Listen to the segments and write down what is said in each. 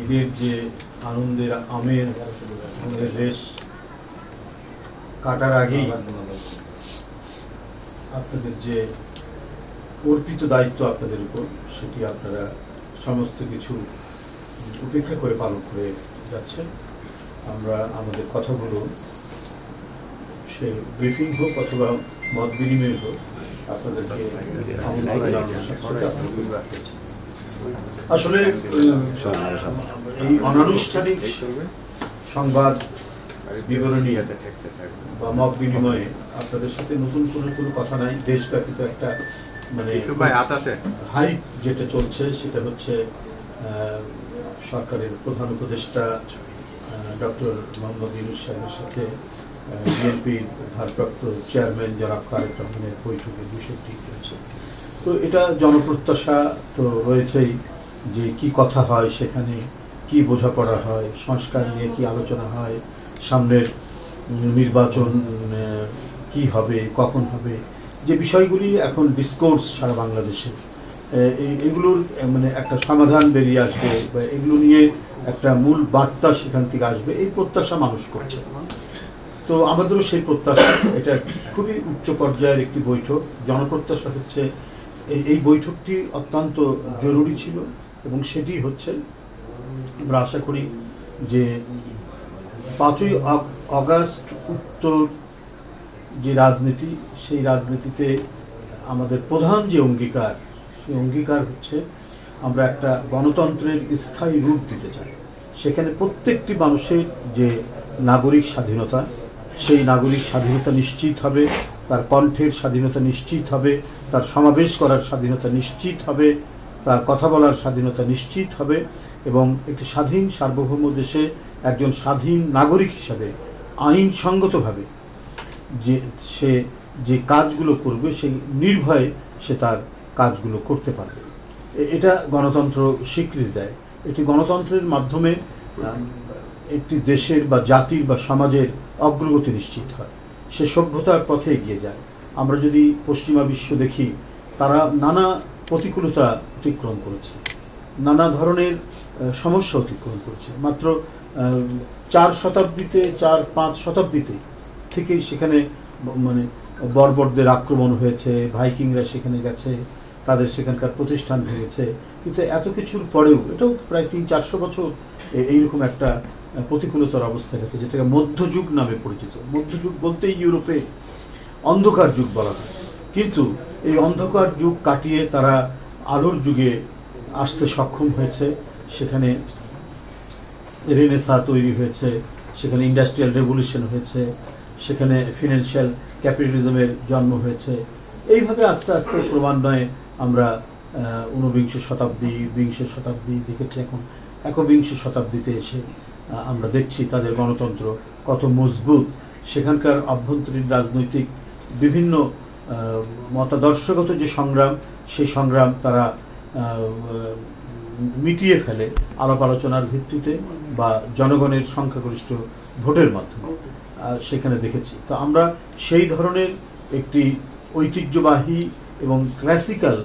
ঈদের যে আনন্দের আমেজ, আনন্দের রেশ কাটার আগেই আপনাদের যে অর্পিত দায়িত্ব আপনাদের উপর, সেটি আপনারা সমস্ত কিছু উপেক্ষা করে পালন করে যাচ্ছেন আমরা আমাদের কথাগুলো সে ব্রিফিং হোক অথবা মত বিনিময় হোক, আপনাদেরকে। আসলে এই অনানুষ্ঠানিক সংবাদ বিবরণী বা মত বিনিময়ে আপনাদের সাথে নতুন কোনো কোনো কথা নাই। দেশব্যাপী তো একটা মানে হাইপ যেটা চলছে সেটা হচ্ছে সরকারের প্রধান উপদেষ্টা ডক্টর মোহাম্মদ ইউনুস সাহেবের সাথে বিএনপির ভারপ্রাপ্ত চেয়ারম্যান জনাব তারেক রহমানের বৈঠকে বিষয়টি হয়েছে তো এটা জনপ্রত্যাশা তো রয়েছেই যে কি কথা হয় সেখানে, কি বোঝাপড়া হয়, সংস্কার নিয়ে কি আলোচনা হয়, সামনের নির্বাচন কি হবে, কখন হবে, যে বিষয়গুলি এখন ডিসকোর্স সারা বাংলাদেশে এগুলোর মানে একটা সমাধান বেরিয়ে আসবে বা এগুলো নিয়ে একটা মূল বার্তা সেখান থেকে আসবে, এই প্রত্যাশা মানুষ করছে। তো আমাদেরও সেই প্রত্যাশা, এটা খুবই উচ্চ পর্যায়ের একটি বৈঠক, জনপ্রত্যাশা হচ্ছে এই বৈঠকটি অত্যন্ত জরুরি ছিল এবং সেটি হচ্ছে আমরা আশা করি যে পাঁচই অগ- অগাস্ট উত্তর যে রাজনীতি, সেই রাজনীতিতে আমাদের প্রধান যে অঙ্গীকার, সেই অঙ্গীকার হচ্ছে আমরা একটা গণতন্ত্রের স্থায়ী রূপ দিতে চাই। সেখানে প্রত্যেকটি মানুষের যে নাগরিক স্বাধীনতা, সেই নাগরিক স্বাধীনতা নিশ্চিত হবে, তার কণ্ঠের স্বাধীনতা নিশ্চিত হবে তার সমাবেশ করার স্বাধীনতা নিশ্চিত হবে, তার কথা বলার স্বাধীনতা নিশ্চিত হবে এবং একটি স্বাধীন সার্বভৌম দেশে একজন স্বাধীন নাগরিক হিসাবে আইনসঙ্গতভাবে যে সে যে কাজগুলো করবে, সে নির্ভয়ে সে তার কাজগুলো করতে পারবে। এটা গণতন্ত্র স্বীকৃতি দেয়। এটি গণতন্ত্রের মাধ্যমে একটি দেশের বা জাতির বা সমাজের অগ্রগতি নিশ্চিত হয়। সে সভ্যতার পথে এগিয়ে যায়। আমরা যদি পশ্চিমা বিশ্ব দেখি, তারা নানা প্রতিকূলতা অতিক্রম করেছে। নানা ধরনের সমস্যা অতিক্রম করেছে। মাত্র চার শতাব্দীতে, চার পাঁচ শতাব্দীতে থেকেই সেখানে মানে বর্বরদের আক্রমণ হয়েছে, ভাইকিংরা সেখানে গেছে, তাদের সেখানকার প্রতিষ্ঠান ভেঙেছে। কিন্তু এত কিছুর পরেও, এটাও প্রায় তিন, চারশো বছর এইরকম একটা প্রতিকূলতার অবস্থা গেছে, যেটাকে মধ্যযুগ নামে পরিচিত। মধ্যযুগ বলতেই ইউরোপে অন্ধকার যুগ বলা হয়। কিন্তু এই অন্ধকার যুগ কাটিয়ে তারা আলোর যুগে আসতে সক্ষম হয়েছে। সেখানে রেনেসা তৈরি হয়েছে, সেখানে ইন্ডাস্ট্রিয়াল রেভলিউশন হয়েছে, সেখানে ফিনান্সিয়াল ক্যাপিটালিজমের জন্ম হয়েছে। এইভাবে আস্তে আস্তে ক্রমান্বয়ে আমরা ঊনবিংশ শতাব্দী, বিংশ শতাব্দী দেখেছি এখন, একবিংশ শতাব্দীতে এসে আমরা দেখছি তাদের গণতন্ত্র কত মজবুত। সেখানকার অভ্যন্তরীণ রাজনৈতিক বিভিন্ন মতাদর্শগত যে সংগ্রাম, সেই সংগ্রাম তারা মিটিয়ে ফেলে আলাপ আলোচনার ভিত্তিতে বা জনগণের সংখ্যাগরিষ্ঠ ভোটের মাধ্যমে। সেখানে দেখেছি। তো আমরা সেই ধরনের একটি ঐতিহ্যবাহী এবং ক্লাসিক্যাল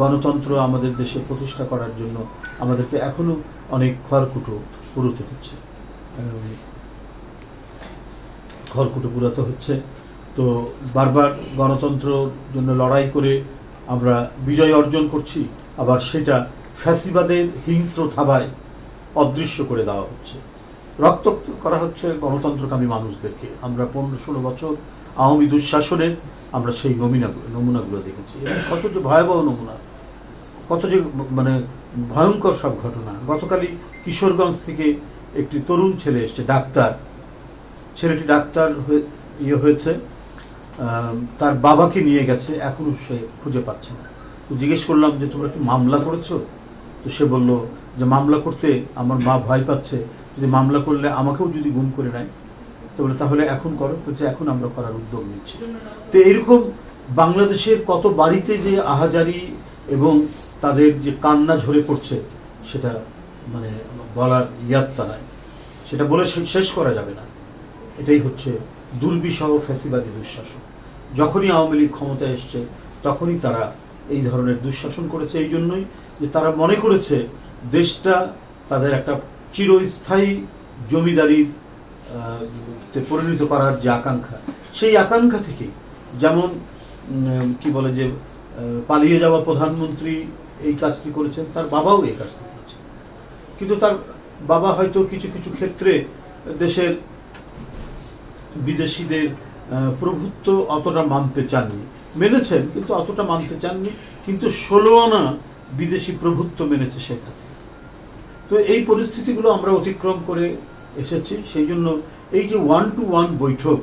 গণতন্ত্র আমাদের দেশে প্রতিষ্ঠা করার জন্য আমাদেরকে এখনও অনেক খড়কুটো পুরোতে হচ্ছে। খড়কুটো পুরাতে হচ্ছে। তো বারবার গণতন্ত্রের জন্য লড়াই করে আমরা বিজয় অর্জন করছি, আবার সেটা ফ্যাসিবাদের হিংস্র থাবায় অদৃশ্য করে দেওয়া হচ্ছে। রক্তাক্ত করা হচ্ছে গণতন্ত্রকামী মানুষদেরকে। আমরা পনেরো ষোলো বছর আওয়ামী দুঃশাসনের আমরা সেই নমুনা নমুনাগুলো দেখেছি। কত যে ভয়াবহ নমুনা, কত যে মানে ভয়ঙ্কর সব ঘটনা। গতকালই কিশোরগঞ্জ থেকে একটি তরুণ ছেলে এসছে, ডাক্তার। ছেলেটি ডাক্তার হয়ে ইয়ে হয়েছে। তার বাবাকে নিয়ে গেছে, এখনও সে খুঁজে পাচ্ছে না। তো জিজ্ঞেস করলাম যে, তোমরা কি মামলা করেছ? তো সে বলল যে, মামলা করতে আমার মা ভয় পাচ্ছে। যদি মামলা করলে আমাকেও যদি গুম করে নেয় তো বলে তাহলে এখন করো। বলছে এখন আমরা করার উদ্যোগ নিচ্ছি। তো এরকম বাংলাদেশের কত বাড়িতে যে আহাজারি এবং তাদের যে কান্না ঝরে পড়ছে, সেটা মানে বলার ইয়াত্তা নাই। সেটা বলে শেষ করা যাবে না। এটাই হচ্ছে দুর্বিষহ ফ্যাসিবাদী দুঃশাসন। যখনই আওয়ামী লীগ ক্ষমতায় এসছে, তখনই তারা এই ধরনের দুঃশাসন করেছে। এই জন্যই যে তারা মনে করেছে দেশটা তাদের একটা চিরস্থায়ী জমিদারির পরিণত করার যে আকাঙ্ক্ষা, সেই আকাঙ্ক্ষা থেকে যেমন কি বলে যে পালিয়ে যাওয়া প্রধানমন্ত্রী এই কাজটি করেছেন, তার বাবাও এই কাজটি করেছেন কিন্তু তার বাবা হয়তো কিছু কিছু ক্ষেত্রে দেশের বিদেশিদের প্রভুত্ব অতটা মানতে চাননি। মেনেছেন, কিন্তু অতটা মানতে চাননি। কিন্তু ষোলো আনা বিদেশি প্রভুত্ব মেনেছে শেখ হাসিনা। তো এই পরিস্থিতিগুলো আমরা অতিক্রম করে এসেছি। সেই জন্য এই যে ওয়ান টু ওয়ান বৈঠক,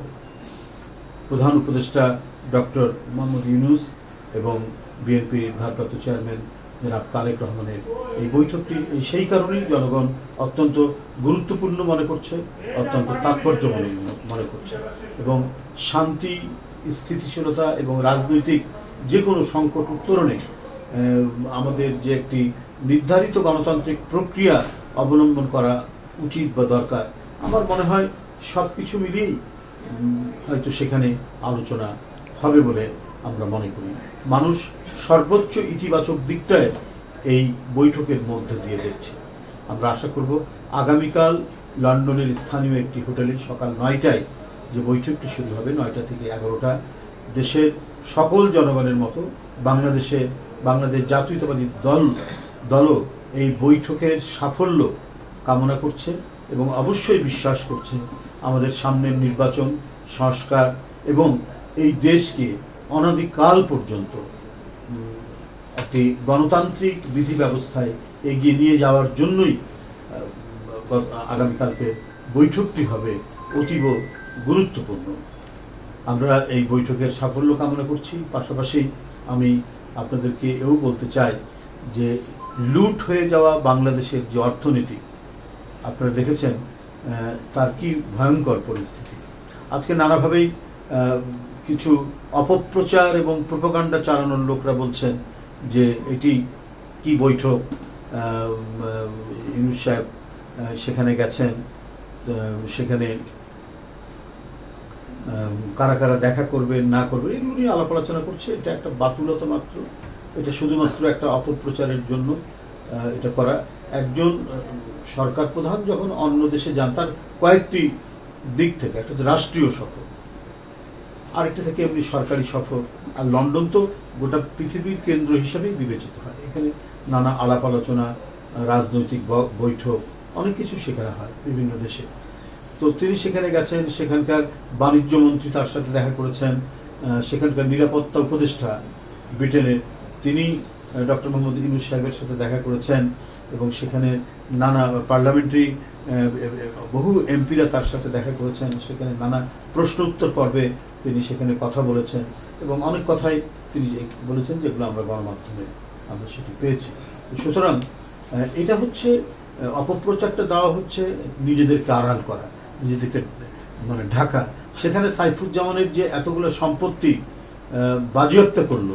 প্রধান উপদেষ্টা ডক্টর মোহাম্মদ ইউনুস এবং বিএনপির ভারপ্রাপ্ত চেয়ারম্যান জনাব তারেক রহমানের এই বৈঠকটি। সেই কারণেই জনগণ অত্যন্ত গুরুত্বপূর্ণ মনে করছে, অত্যন্ত তাৎপর্য মনে মনে করছে এবং শান্তি, স্থিতিশীলতা এবং রাজনৈতিক যে কোনো সংকট উত্তরণে আমাদের যে একটি নির্ধারিত গণতান্ত্রিক প্রক্রিয়া অবলম্বন করা উচিত বা দরকার, আমার মনে হয় সব কিছু মিলিয়েই হয়তো সেখানে আলোচনা হবে বলে আমরা মনে করি। মানুষ সর্বোচ্চ ইতিবাচক দিকটায় এই বৈঠকের মধ্যে দিয়ে দেখছে আমরা আশা করব আগামীকাল লন্ডনের স্থানীয় একটি হোটেলে সকাল নয়টায় যে বৈঠকটি শুরু হবে, নয়টা থেকে এগারোটা, দেশের সকল জনগণের মতো বাংলাদেশে বাংলাদেশ জাতীয়তাবাদী দল, দলও এই বৈঠকের সাফল্য কামনা করছে এবং অবশ্যই বিশ্বাস করছে আমাদের সামনের নির্বাচন, সংস্কার এবং এই দেশকে অনাদিকাল পর্যন্ত একটি গণতান্ত্রিক বিধি ব্যবস্থায় এগিয়ে নিয়ে যাওয়ার জন্যই আগামীকালকে বৈঠকটি হবে অতীব গুরুত্বপূর্ণ। আমরা এই বৈঠকের সাফল্য কামনা করছি। পাশাপাশি আমি আপনাদেরকে এও বলতে চাই যে, লুট হয়ে যাওয়া বাংলাদেশের যে অর্থনীতি, আপনারা দেখেছেন তার কি ভয়ঙ্কর পরিস্থিতি। আজকে নানাভাবেই কিছু অপপ্রচার এবং প্রোপাগান্ডা চালানোর লোকরা বলছেন যে এটি কি বৈঠক ইউনুস সাহেব সেখানে গেছেন সেখানে কারা কারা দেখা করবে, না করবে, এগুলো নিয়ে আলাপ আলোচনা করছে। এটা একটা বাতুলতা মাত্র। এটা শুধুমাত্র একটা অপপ্রচারের জন্য এটা করা। একজন সরকার প্রধান যখন অন্য দেশে যান, তার কয়েকটি দিক থেকে, একটা রাষ্ট্রীয় সফর আরেকটা থেকে এমনি সরকারি সফর। আর লন্ডন তো গোটা পৃথিবীর কেন্দ্র হিসাবেই বিবেচিত হয়। এখানে নানা আলাপ আলোচনা, রাজনৈতিক বৈঠক, অনেক কিছু সেখানে হয় বিভিন্ন দেশে। তো তিনি সেখানে গেছেন, সেখানকার বাণিজ্য মন্ত্রী তার সাথে দেখা করেছেন সেখানকার নিরাপত্তা উপদেষ্টা ব্রিটেনের। তিনি ডক্টর মোহাম্মদ ইউনুস সাহেবের সাথে দেখা করেছেন এবং সেখানে নানা পার্লামেন্টারি বহু এমপিরা তার সাথে দেখা করেছেন। সেখানে নানা প্রশ্ন উত্তর পর্বে তিনি সেখানে কথা বলেছেন এবং অনেক কথাই তিনি বলেছেন যেগুলো আমরা গণমাধ্যমে আমরা সেটি পেয়েছি। সুতরাং এটা হচ্ছে অপপ্রচারটা দেওয়া হচ্ছে নিজেদেরকে আড়াল করা, নিজেদেরকে মানে ঢাকা। সেখানে সাইফুজ্জামানের যে এতগুলো সম্পত্তি বাজেয়াপ্ত করল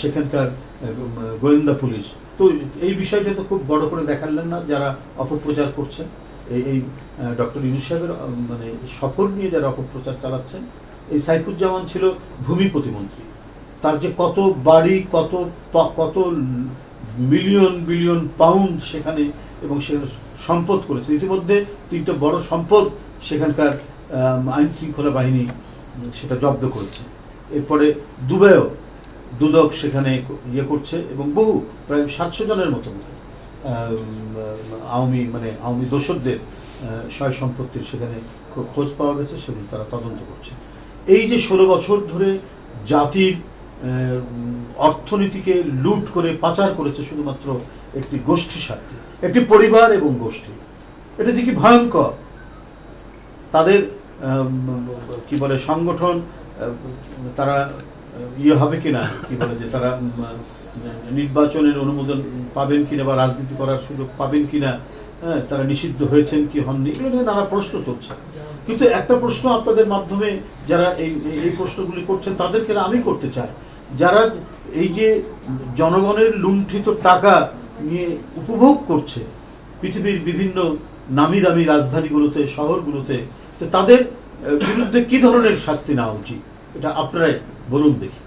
সেখানকার গোয়েন্দা পুলিশ। তো এই বিষয়টা তো খুব বড় করে দেখালেন না যারা অপপ্রচার করছেন। এই ডক্টর ইউনুস সাহেবের মানে সফর নিয়ে যারা অপপ্রচার চালাচ্ছেন এই সাইফুজ্জামান ছিল ভূমি প্রতিমন্ত্রী। তার যে কত বাড়ি, কত কত মিলিয়ন, বিলিয়ন পাউন্ড সেখানে এবং সেখানে সম্পদ করেছে। ইতিমধ্যে তিনটা বড় সম্পদ সেখানকার আইন শৃঙ্খলা বাহিনী সেটা জব্দ করেছে। এরপরে দুবাইও দুদক সেখানে ইয়ে করছে এবং বহু, প্রায় সাতশো জনের মতো আওয়ামী মানে আওয়ামী দোসরদের সয় সম্পত্তির সেখানে খোঁজ পাওয়া গেছে সেগুলো তারা তদন্ত করছে। এই যে ষোলো বছর ধরে জাতির অর্থনীতিকে লুট করে পাচার করেছে শুধুমাত্র একটি গোষ্ঠী স্বার্থে একটি পরিবার এবং গোষ্ঠী। এটা যে কি ভয়ঙ্কর? তাদের কি বলে, সংগঠন তারা ইয়ে হবে কিনা, কি বলে, যে তারা নির্বাচনের অনুমোদন পাবেন কিনা বা রাজনীতি করার সুযোগ পাবেন কিনা হ্যাঁ তারা নিষিদ্ধ হয়েছেন কি হননি, এগুলো নিয়ে নানা প্রশ্ন চলছে। কিন্তু একটা প্রশ্ন আপনাদের মাধ্যমে যারা এই, এই- প্রশ্নগুলি করছেন, তাদেরকে আমি করতে চাই। যারা এই যে জনগণের লুণ্ঠিত টাকা নিয়ে উপভোগ করছে, পৃথিবীর বিভিন্ন নামি দামি রাজধানীগুলোতে, শহরগুলোতে, তো তাদের বিরুদ্ধে কি ধরনের শাস্তি নেওয়া উচিত? এটা আপনারাই বলুন দেখি।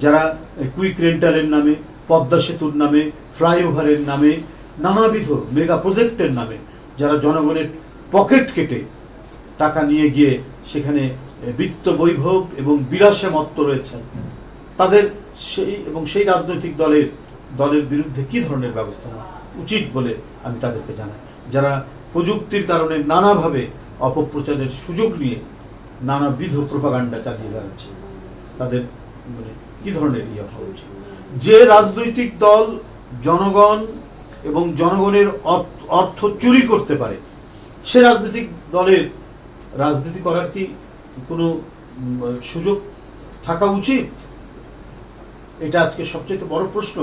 যারা কুইক রেন্টালের নামে, পদ্মা সেতুর নামে, ফ্লাইওভারের নামে, নানাবিধ মেগা প্রজেক্টের নামে, যারা জনগণের পকেট কেটে টাকা নিয়ে গিয়ে সেখানে বিত্ত বৈভব এবং বিলাসে মত্ত রয়েছেন। তাদের সেই এবং সেই রাজনৈতিক দলের দলের বিরুদ্ধে কি ধরনের ব্যবস্থা নেওয়া উচিত বলে আমি তাদেরকে জানাই। যারা প্রযুক্তির কারণে নানাভাবে অপপ্রচারের সুযোগ নিয়ে নানাবিধ প্রপাগান্ডা চালিয়ে বেড়াচ্ছে, তাদের মানে কি ধরনের ইয়ে হওয়া উচিত? যে রাজনৈতিক দল জনগণ এবং জনগণের অর্থ চুরি করতে পারে, সে রাজনৈতিক দলের রাজনীতি করার কি কোনো সুযোগ থাকা উচিত? এটা আজকে সবচেয়ে বড় প্রশ্ন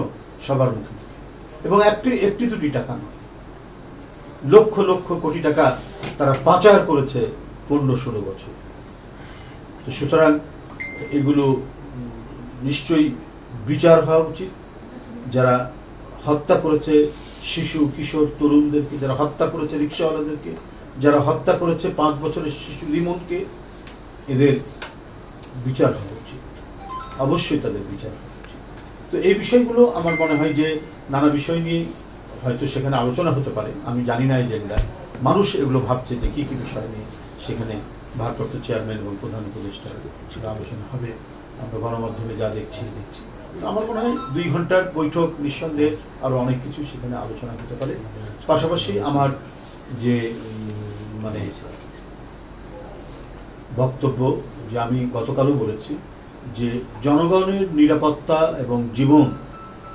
সবার মুখে। এবং একটি একটি দুটি টাকা নয়। লক্ষ লক্ষ কোটি টাকা তারা পাচার করেছে পনেরো, ষোলো বছর। তো সুতরাং এগুলো নিশ্চয়ই বিচার হওয়া উচিত। যারা হত্যা করেছে শিশু, কিশোর, তরুণদেরকে, যারা হত্যা করেছে রিক্সাওয়ালাদেরকে যারা হত্যা করেছে পাঁচ বছরের শিশু লিমনকে এদের বিচার হওয়া উচিত। অবশ্যই তাদের বিচার হওয়া উচিত। তো এই বিষয়গুলো আমার মনে হয় যে নানা বিষয় নিয়ে হয়তো সেখানে আলোচনা হতে পারে। আমি জানি না এজেন্ডা। মানুষ এগুলো ভাবছে যে কী কী বিষয় নিয়ে সেখানে ভারপ্রাপ্ত চেয়ারম্যান এবং প্রধান উপদেষ্টা ছিল আলোচনা হবে। আমরা গণমাধ্যমে যা দেখছি দেখছি। আমার মনে হয় দুই ঘণ্টার বৈঠক নিঃসন্দেহে আরও অনেক কিছু সেখানে আলোচনা হতে পারে। পাশাপাশি আমার যে মানে বক্তব্য যে আমি গতকালও বলেছি যে জনগণের নিরাপত্তা এবং জীবন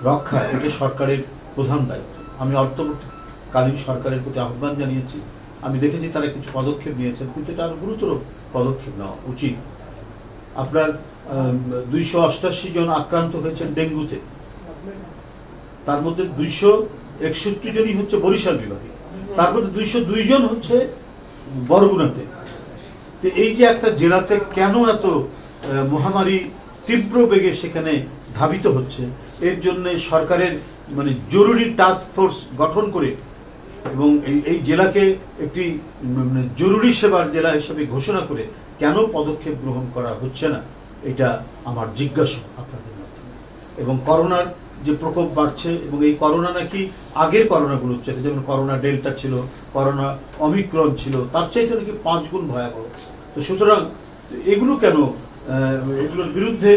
রক্ষা এটা সরকারের প্রধান দায়িত্ব। আমি অর্থকালীন সরকারের প্রতি আহ্বান জানিয়েছি। আমি দেখেছি তারা কিছু পদক্ষেপ নিয়েছেন, কিন্তু এটা আরও গুরুতর পদক্ষেপ নেওয়া উচিত। আপনার দুইশো অষ্টাশি জন আক্রান্ত হয়েছেন ডেঙ্গুতে। তার মধ্যে দুইশো একষট্টি জনই হচ্ছে বরিশাল বিভাগে। তার মধ্যে দুইশো দুই জন হচ্ছে বরগুনাতে তো এই যে একটা জেলাতে কেন এত মহামারী তীব্র বেগে সেখানে ধাবিত হচ্ছে, এর জন্য সরকারের মানে জরুরি টাস্ক ফোর্স গঠন করে এবং এই জেলাকে একটি মানে জরুরি সেবার জেলা হিসেবে ঘোষণা করে কেন পদক্ষেপ গ্রহণ করা হচ্ছে না, এটা আমার জিজ্ঞাসা আপনাদের মাধ্যমে। এবং করোনার যে প্রকোপ বাড়ছে এবং এই করোনা নাকি আগের করোনাগুলোর চাইতে যেমন করোনা ডেল্টা ছিল, করোনা অমিক্রন ছিল, তার চাইতে নাকি পাঁচ গুণ ভয়াবহ। তো সুতরাং এগুলো কেন এগুলোর বিরুদ্ধে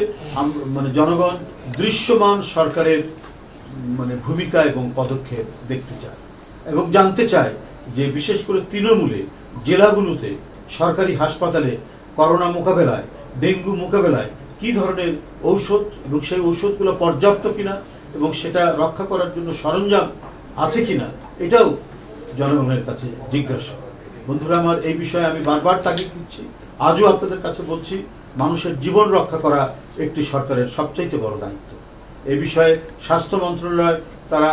মানে জনগণ দৃশ্যমান সরকারের মানে ভূমিকা এবং পদক্ষেপ দেখতে চায় এবং জানতে চায় যে বিশেষ করে তৃণমূলে, জেলাগুলোতে সরকারি হাসপাতালে করোনা মোকাবেলায়, ডেঙ্গু মোকাবেলায় কি ধরনের ঔষধ এবং সেই ঔষধগুলো পর্যাপ্ত কিনা এবং সেটা রক্ষা করার জন্য সরঞ্জাম আছে কিনা, এটাও জনগণের কাছে জিজ্ঞাসা। বন্ধুরা, আমার এই বিষয়ে আমি বারবার তাগিদ দিচ্ছি। আজও আপনাদের কাছে বলছি, মানুষের জীবন রক্ষা করা একটি সরকারের সবচাইতে বড় দায়িত্ব। এ বিষয়ে স্বাস্থ্য মন্ত্রণালয় তারা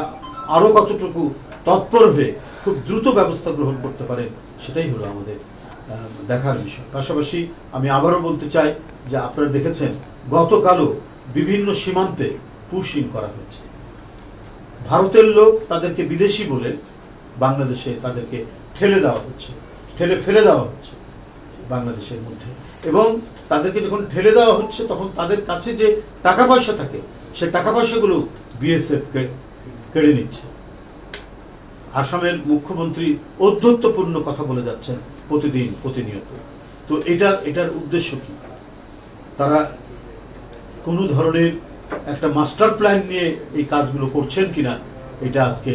আরও কতটুকু তৎপর হয়ে খুব দ্রুত ব্যবস্থা গ্রহণ করতে পারেন সেটাই হলো আমাদের দেখার বিষয়। পাশাপাশি আমি আবারও বলতে চাই যে আপনারা দেখেছেন, গতকালও বিভিন্ন সীমান্তে পুশিন করা হয়েছে। ভারতের লোক তাদেরকে বিদেশি বলে বাংলাদেশে তাদেরকে ঠেলে দেওয়া হচ্ছে, ঠেলে ফেলে দেওয়া হচ্ছে বাংলাদেশের মধ্যে। এবং তাদেরকে যখন ঠেলে দেওয়া হচ্ছে, তখন তাদের কাছে যে টাকা পয়সা থাকে, সে টাকা পয়সাগুলো বিএসএফ কেড়ে নিচ্ছে। আসামের মুখ্যমন্ত্রী ঔদ্ধত্যপূর্ণ কথা বলে যাচ্ছেন প্রতিদিন প্রতিনিয়ত। তো এটার এটার উদ্দেশ্য কি? তারা কোনো ধরনের একটা মাস্টার প্ল্যান নিয়ে এই কাজগুলো করছেন কিনা, এটা আজকে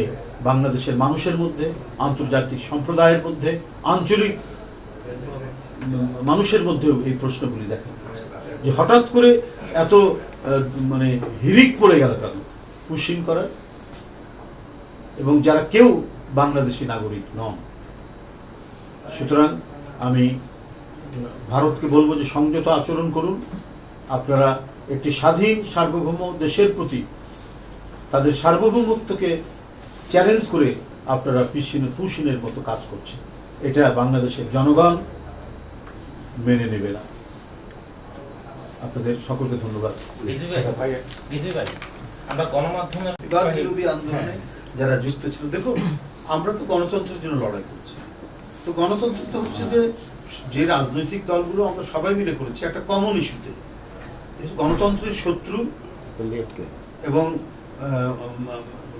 বাংলাদেশের মানুষের মধ্যে, আন্তর্জাতিক সম্প্রদায়ের মধ্যে, আঞ্চলিক মানুষের মধ্যেও এই প্রশ্নগুলি দেখা দিয়েছে যে হঠাৎ করে এত মানে হিরিক পড়ে গেল কেন? পুশিং করার। এবং যারা কেউ বাংলাদেশি নাগরিক নন। সুতরাং আমি ভারতকে বলব যে সংযত আচরণ করুন। আপনারা একটি স্বাধীন সার্বভৌম দেশের প্রতি তাদের সার্বভৌমত্বকে চ্যালেঞ্জ করে আপনারা পিসিনে পুশিনের মতো কাজ করছেন। এটা বাংলাদেশের জনগণ মেনে নেবে না। আপনাদের সকলকে ধন্যবাদ। আমরা বিরোধী আন্দোলনে যারা যুক্ত ছিল দেখুন আমরা তো গণতন্ত্রের জন্য লড়াই করছি। তো গণতন্ত্র তো হচ্ছে যে যে রাজনৈতিক দলগুলো আমরা সবাই মিলে করেছি, একটা কমন ইস্যুতে গণতন্ত্রের শত্রু এবং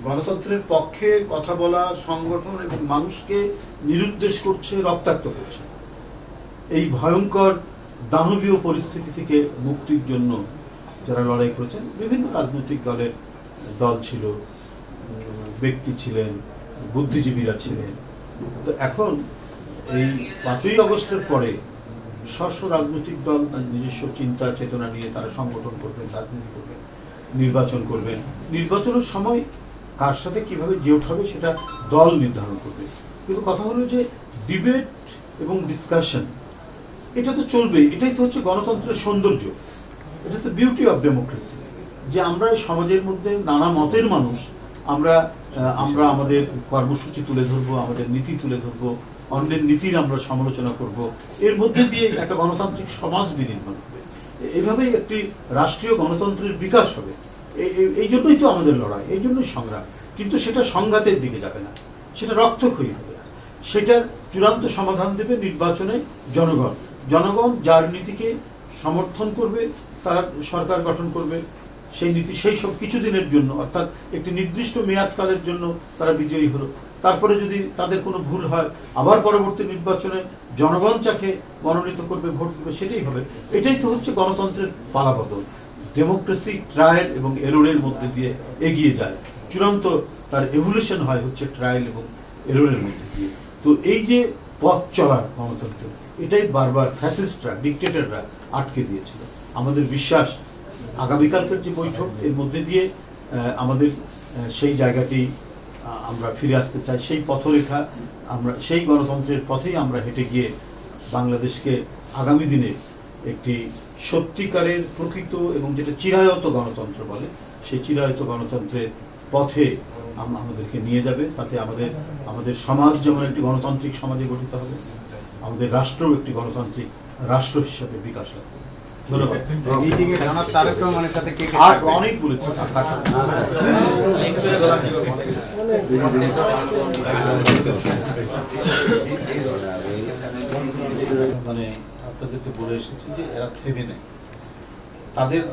গণতন্ত্রের পক্ষে কথা বলা, সংগঠন এবং মানুষকে নিরুদ্দেশ করছে, রক্তাক্ত করছে। এই ভয়ঙ্কর দানবীয় পরিস্থিতি থেকে মুক্তির জন্য যারা লড়াই করেছেন, বিভিন্ন রাজনৈতিক দলের দল ছিল ব্যক্তি ছিলেন, বুদ্ধিজীবীরা ছিলেন। তো এখন এই পাঁচই আগস্টের পরে স্ব রাজনৈতিক দল তার নিজস্ব চিন্তা, চেতনা নিয়ে তারা সংগঠন করবেন, রাজনীতি করবেন, নির্বাচন করবেন। নির্বাচনের সময় কার সাথে কীভাবে যে উঠাবে সেটা দল নির্ধারণ করবে। কিন্তু কথা হলো যে ডিবেট এবং ডিসকাশন, এটা তো চলবে, এটাই তো হচ্ছে গণতন্ত্রের সৌন্দর্য। এটা তো বিউটি অফ ডেমোক্রেসি যে আমরা সমাজের মধ্যে নানা মতের মানুষ, আমরা আমরা আমাদের কর্মসূচি তুলে ধরবো, আমাদের নীতি তুলে ধরবো অন্যের নীতির আমরা সমালোচনা করব। এর মধ্যে দিয়ে একটা গণতান্ত্রিক সমাজ বিনির্মাণ হবে। এভাবেই একটি রাষ্ট্রীয় গণতন্ত্রের বিকাশ হবে। এই জন্যই তো আমাদের লড়াই, এই জন্যই সংগ্রাম। কিন্তু সেটা সংঘাতের দিকে যাবে না। সেটা রক্তক্ষয়ী হবে না। সেটার চূড়ান্ত সমাধান দেবে নির্বাচনে জনগণ। জনগণ যার নীতিকে সমর্থন করবে, তারা সরকার গঠন করবে, সেই নীতি, সেই সব কিছুদিনের জন্য, অর্থাৎ একটি নির্দিষ্ট মেয়াদকালের জন্য তারা বিজয়ী হলো। তারপরে যদি তাদের কোনো ভুল হয়, আবার পরবর্তী নির্বাচনে জনগণ যাকে মনোনীত করবে, ভোট দেবে, সেটাই হবে। এটাই তো হচ্ছে গণতন্ত্রের পালাবদল। ডেমোক্রেসি ট্রায়াল এবং এরোরের মধ্যে দিয়ে এগিয়ে যায়। চূড়ান্ত তার এভলিউশন হয় হচ্ছে ট্রায়াল এবং এরোরের মধ্যে দিয়ে। তো এই যে পথ চলা গণতন্ত্র, এটাই বারবার ফ্যাসিস্টরা ডিকটেটররা আটকে দিয়েছিল। আমাদের বিশ্বাস, আগামীকালকের যে বৈঠক, এর মধ্যে দিয়ে আমাদের সেই জায়গাটি আমরা ফিরে আসতে চাই। সেই পথরেখা আমরা সেই গণতন্ত্রের পথেই আমরা হেঁটে গিয়ে বাংলাদেশকে আগামী দিনে একটি সত্যিকারের প্রকৃত এবং যেটা চিরায়ত গণতন্ত্র বলে সেই চিরায়ত গণতন্ত্রের পথে আমাদেরকে নিয়ে যাবে। তাতে আমাদের আমাদের সমাজ যেমন একটি গণতান্ত্রিক সমাজে গঠিত হবে আমাদের রাষ্ট্র একটি গণতান্ত্রিক রাষ্ট্র হিসাবে বিকাশ লাভ করবে ধন্যবাদ থাকবে? অনেক বলেছি। মানে আপনাদেরকে বলে এসেছি যে এরা থেমে নেই। তাদের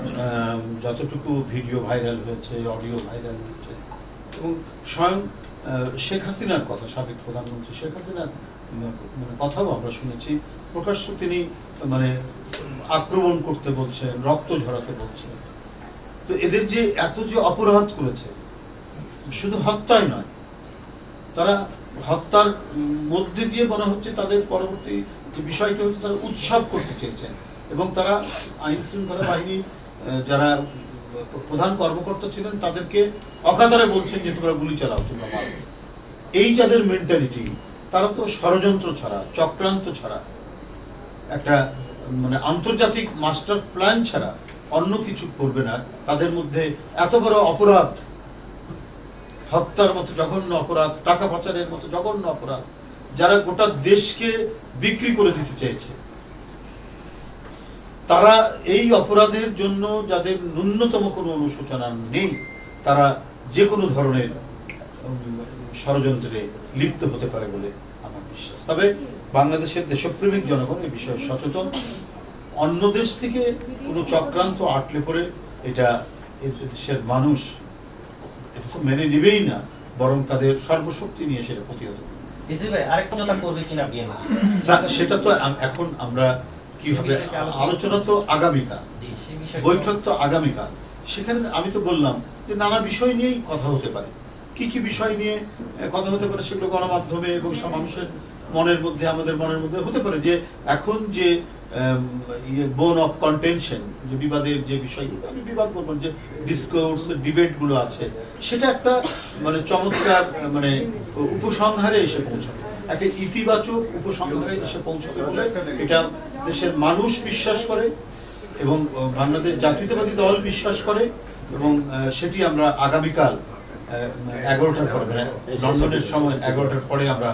যতটুকু ভিডিও ভাইরাল হয়েছে, অডিও ভাইরাল হয়েছে, এবং স্বয়ং শেখ হাসিনার কথা, সাবেক প্রধানমন্ত্রী শেখ হাসিনার মানে কথাও আমরা শুনেছি। প্রকাশ্য তিনি মানে আক্রমণ করতে বলছেন, রক্ত ঝরাতে বলছেন। তো এদের যে এত যে অপরাধ করেছে শুধু হত্যাই নয়, তারা হত্যার মধ্যে দিয়ে মনে হচ্ছে তাদের পরবর্তী যে বিষয়টি হচ্ছে তারা উৎসব করতে চেয়েছেন এবং তারা আইন শৃঙ্খলা বাহিনী যারা প্রধান কর্মকর্তা ছিলেন তাদেরকে অকাতরে বলছেন যে তোমরা গুলি চালাও, তোমরা মারো। এই যাদের মেন্টালিটি তারা তো ষড়যন্ত্র ছাড়া, চক্রান্ত ছাড়া, একটা মানে আন্তর্জাতিক মাস্টার প্ল্যান ছাড়া অন্য কিছু করবে না। তাদের মধ্যে এত বড় অপরাধ হত্যার মতো জঘন্য অপরাধ, টাকা পাচারের মতো জঘন্য অপরাধ, যারা গোটা দেশকে বিক্রি করে দিতে চেয়েছে তারা এই অপরাধের জন্য যাদের ন্যূনতম কোনো অনুশোচনা নেই, তারা যে কোনো ধরনের ষড়যন্ত্রে লিপ্ত হতে পারে বলে আমার বিশ্বাস। তবে বাংলাদেশের দেশপ্রেমিক জনগণ এই বিষয়ে সচেতন। অন্য দেশ থেকে কোনো চক্রান্ত আটলে পড়ে এটা দেশের মানুষ মেনে নেবেই না বরং তাদের সর্বশক্তি নিয়ে সেটা প্রতিহত সেটা তো এখন আমরা কি হবে আলোচনা- তো আগামীকাল। বৈঠক তো আগামীকাল। সেখানে আমি তো বললাম যে নানা বিষয় নিয়েই কথা হতে পারে। কি কি বিষয় নিয়ে কথা হতে পারে সেগুলো গণমাধ্যমে এবং সব মানুষের মনের মধ্যে আমাদের মনের মধ্যে হতে পারে যে এখন যে বোন অফ কন্টেনশন যে বিবাদের যে বিষয়গুলো আমি বিবাদ না, যে ডিসকোর্স ডিবেটগুলো আছে সেটা একটা মানে চমৎকার মানে উপসংহারে এসে পৌঁছাবে। একটা ইতিবাচক উপসংহারে এসে পৌঁছাবে বলে এটা দেশের মানুষ বিশ্বাস করে এবং বাংলাদেশ জাতীয়তাবাদী দল বিশ্বাস করে এবং সেটি আমরা আগামীকাল এগারোটার পরে মানে লন্ডনের সময় এগারোটার পরে আমরা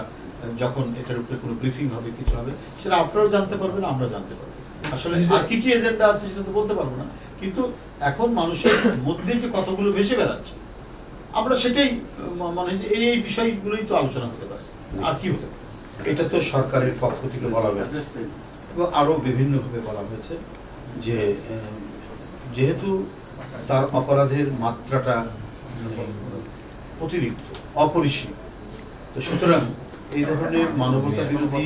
যখন এটার উপরে কোনো ব্রিফিং হবে কিছু হবে সেটা আপনারাও জানতে পারবেন আমরা জানতে পারব। আসলে আর কি কি এজেন্ডা আছে সেটা তো বলতে পারব না। কিন্তু এখন মানুষের মধ্যে যে কথাগুলো ভেসে বেড়াচ্ছে আমরা সেটাই মানে যে এই এই বিষয়গুলোই তো আলোচনা হতে পারে। আর কি হতে পারে? এটা তো সরকারের পক্ষ থেকে বলা হয়েছে। এবং আরও বিভিন্নভাবে বলা হয়েছে যে যেহেতু তার অপরাধের মাত্রাটা মানে অতিরিক্ত অপরিসীম তো সুতরাং এই ধরনের মানবতা বিরোধী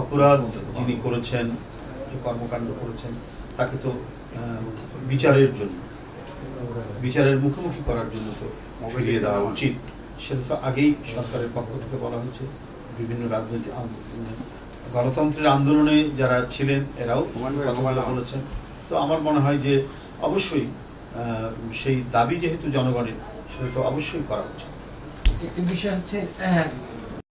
অপরাধ যিনি করেছেন কর্মকাণ্ড করেছেন, তাকে তো বিচারের জন্য, বিচারের মুখোমুখি করার জন্য তো ফিরিয়ে দেওয়া উচিত। সেটা তো আগেই সরকারের পক্ষ থেকে বলা হয়েছে। বিভিন্ন রাজনৈতিক গণতন্ত্রের আন্দোলনে যারা ছিলেন, এরাও বলেছেন। তো আমার মনে হয় যে অবশ্যই সেই দাবি যেহেতু জনগণের, সেটা তো অবশ্যই করা উচিত। একটি বিষয় হচ্ছে